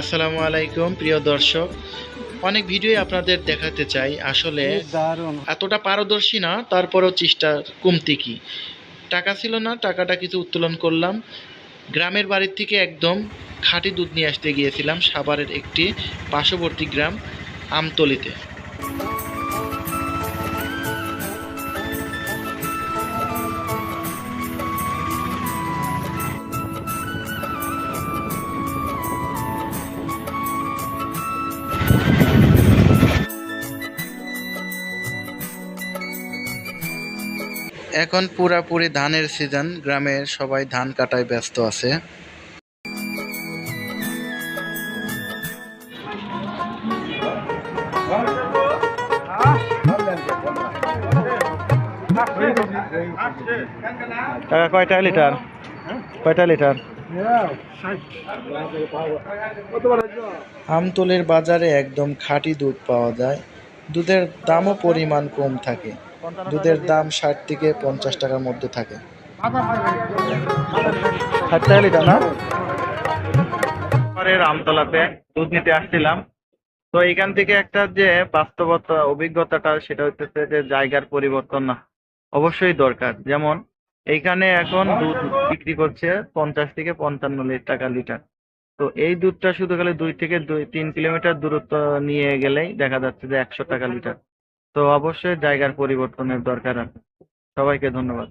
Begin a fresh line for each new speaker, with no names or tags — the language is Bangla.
আসসালামু আলাইকুম প্রিয় দর্শক। অনেক ভিডিও আপনাদের দেখাতে চাই। আসলে এতটা পারদর্শী না তারপরেও চেষ্টা কমতি কি? টাকা ছিল না টাকাটা কিছু উত্তোলন করলাম। গ্রামের বাড়ির থেকে একদম খাঁটি দুধ নিয়ে আসতে গিয়েছিলাম সাভারের একটি পার্শ্ববর্তী গ্রাম আমতলিতে। এখন পুরাপুরি ধানের সিজন গ্রামের সবাই ধান কাটায় ব্যস্ত আছে। টাকা কয়টা লিটার? কয়টা লিটার? আমতলের বাজারে একদম খাঁটি দুধ পাওয়া যায়। দুধের দামও পরিমাণ কম থাকে। দুধের দাম ষাট থেকে পঞ্চাশ টাকার মধ্যে থাকে। ষাট টাকা লিটার না? শহরের আমতলাতে দুধ নিতে আসছিলাম। তো এখান থেকে একটা যে বাস্তবতা অভিজ্ঞতাটা সেটা হচ্ছে যে জায়গার পরিবর্তন না অবশ্যই দরকার। যেমন এইখানে এখন দুধ বিক্রি করছে পঞ্চাশ থেকে পঞ্চান্ন টাকা লিটার। তো এই দুধটা শুধু খালি দুই থেকে দুই তিন কিলোমিটার দূরত্ব নিয়ে গেলেই দেখা যাচ্ছে যে একশো টাকা লিটার। তো অবশ্যই জায়গার পরিবর্তনের দরকার আছে। সবাইকে ধন্যবাদ।